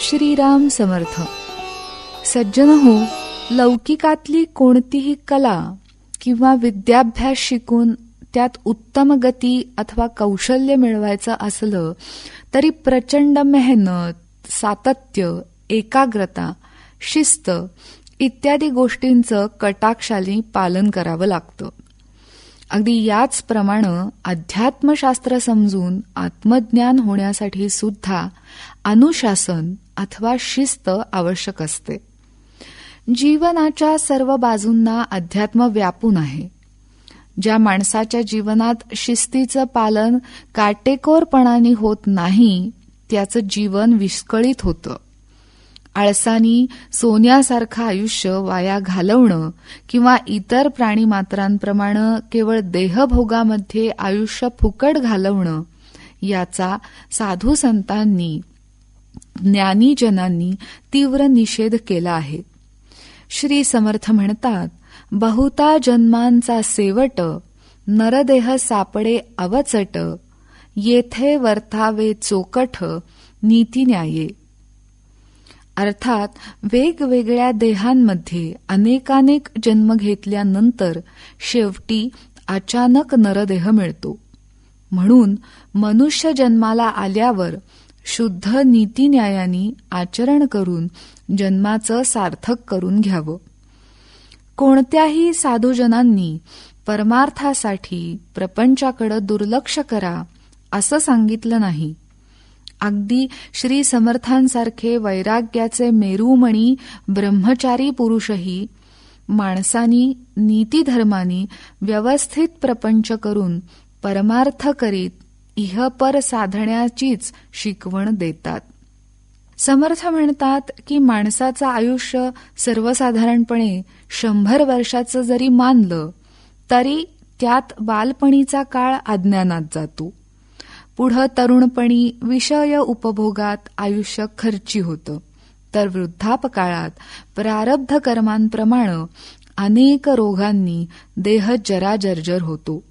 श्रीराम समर्थ. सज्जन हो लौकिकातली कोणतीही कला किंवा विद्याभ्यास शिकून त्यात उत्तम गती अथवा कौशल्य मिळवायचं असलं तरी प्रचंड मेहनत सातत्य एकाग्रता शिस्त इत्यादी गोष्टींचं कटाक्षाली पालन करावं लागतं. अगदी याचप्रमाणे अध्यात्मशास्त्र समजून आत्मज्ञान होण्यासाठी सुद्धा अनुशासन अथवा शिस्त आवश्यक असते. जीवनाच्या सर्व बाजूंना अध्यात्म व्यापून आहे. ज्या माणसाच्या जीवनात शिस्तीचं पालन काटेकोरपणाने होत नाही त्याचं जीवन विस्कळीत होतं. आळसानी सोन्यासारखं आयुष्य वाया घालवणं किंवा इतर प्राणीमात्रांप्रमाणे केवळ देहभोगामध्ये आयुष्य फुकट घालवणं याचा साधू संतांनी ज्ञानीजनांनी तीव्र निषेध केला आहे. श्री समर्थ म्हणतात बहुता जन्मांचा सेवट नरदेह सापडे अवचट येथे वर्थावे चोकठ नीतीन्याये अर्थात वेगवेगळ्या देहांमध्ये अनेकानेक जन्म घेतल्यानंतर शेवटी अचानक नरदेह मिळतो. म्हणून मनुष्य जन्माला आल्यावर शुद्ध नीतीन्यायानी आचरण करून जन्माचं सार्थक करून घ्यावं. कोणत्याही साधूजनांनी परमार्थासाठी प्रपंचाकडं दुर्लक्ष करा असं सांगितलं नाही. अगदी श्री समर्थांसारखे वैराग्याचे मेरूमणी ब्रह्मचारी पुरुषही माणसानी नीतीधर्मानी व्यवस्थित प्रपंच करून परमार्थ करीत इहपर साधण्याचीच शिकवण देतात. समर्थ म्हणतात की माणसाचं आयुष्य सर्वसाधारणपणे शंभर वर्षाचं जरी मानलं तरी त्यात बालपणीचा काळ अज्ञानात जातो. पुढं तरुणपणी विषय उपभोगात आयुष्य खर्ची होतं. तर वृद्धापकाळात प्रारब्ध कर्मांप्रमाणे अनेक रोगांनी देह जराजर्जर होतो.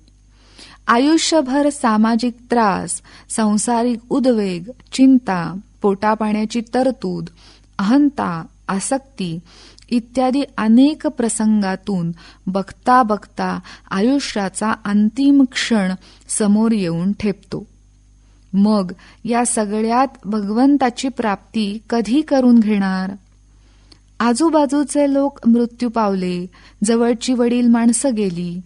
आयुष्यभर सामाजिक त्रास संसारिक उद्वेग चिंता पोटापाण्याची तरतूद अहंता आसक्ती इत्यादी अनेक प्रसंगातून बघता बघता आयुष्याचा अंतिम क्षण समोर येऊन ठेपतो. मग या सगळ्यात भगवंताची प्राप्ती कधी करून घेणार? आजूबाजूचे लोक मृत्यू पावले जवळची वडील माणसं गेली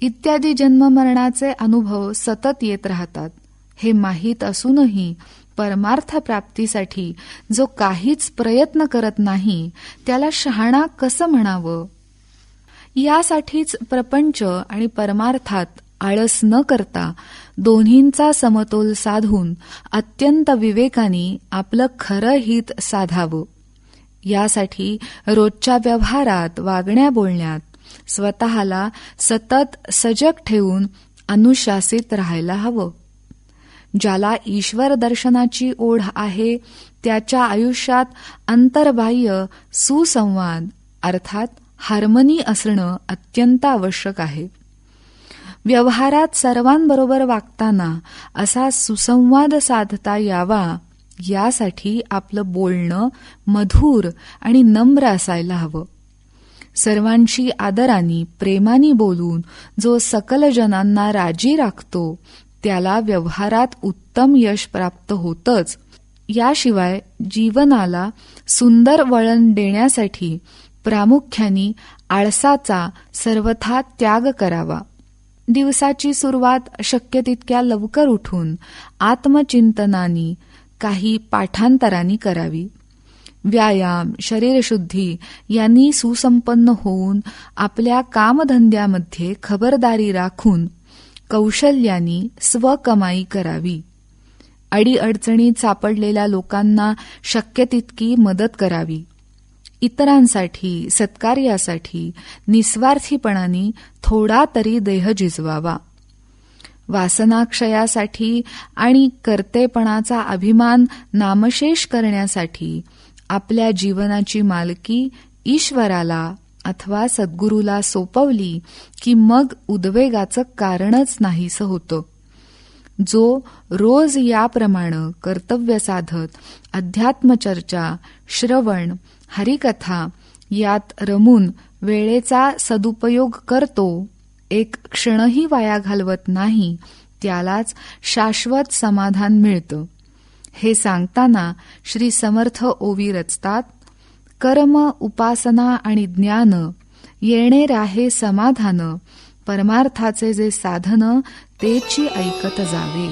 इत्यादी जन्ममरणाचे अनुभव सतत येत राहतात. हे माहीत असूनही परमार्थ प्राप्तीसाठी जो काहीच प्रयत्न करत नाही त्याला शहाणा कसं म्हणावं? यासाठीच प्रपंच आणि परमार्थात आळस न करता दोन्हींचा समतोल साधून अत्यंत विवेकाने आपलं खरं हित साधावं. यासाठी रोजच्या व्यवहारात वागण्या बोलण्यात स्वतःला सतत सजग ठेवून अनुशासित राहायला हवं. ज्याला ईश्वर दर्शनाची ओढ आहे त्याच्या आयुष्यात अंतर्बाह्य सुसंवाद अर्थात हार्मनी असणं अत्यंत आवश्यक आहे. व्यवहारात सर्वांबरोबर वागताना असा सुसंवाद साधता यावा यासाठी आपलं बोलणं मधुर आणि नम्र असायला हवं. सर्वांशी आदराने प्रेमाने बोलून जो सकल जनांना राजी राखतो त्याला व्यवहारात उत्तम यश प्राप्त होतच. याशिवाय जीवनाला सुंदर वळण देण्यासाठी प्रामुख्याने आळसाचा सर्वथा त्याग करावा. दिवसाची सुरुवात शक्य तितक्या लवकर उठून आत्मचिंतनानी काही पाठांतरानी करावी. व्यायाम शरीरशुद्धी यांनी सुसंपन्न होऊन आपल्या कामधंद्यामध्ये खबरदारी राखून कौशल्यानी स्वकमाई करावी. अडीअडचणीत सापडलेल्या लोकांना शक्य तितकी मदत करावी. इतरांसाठी सत्कार्यासाठी निस्वार्थीपणाने थोडा तरी देह झिजवावा वासनाक्षयासाठी आणि कर्तेपणाचा अभिमान नामशेष करण्यासाठी आपल्या जीवनाची मालकी ईश्वराला अथवा सद्गुरूला सोपवली की मग उद्वेगाचं कारणच नाहीसं होतं. जो रोज याप्रमाणे कर्तव्य साधत अध्यात्मचर्चा श्रवण हरिकथा यात रमून वेळेचा सदुपयोग करतो. एक क्षणही वाया घालवत नाही त्यालाच शाश्वत समाधान मिळतं. हे सांगताना श्री समर्थ ओवी रचतात कर्म उपासना आणि ज्ञान येणे राहे समाधान परमार्थाचे जे साधन तेची ऐकत जावे.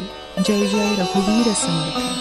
जय जय रघुवीर समर्थ.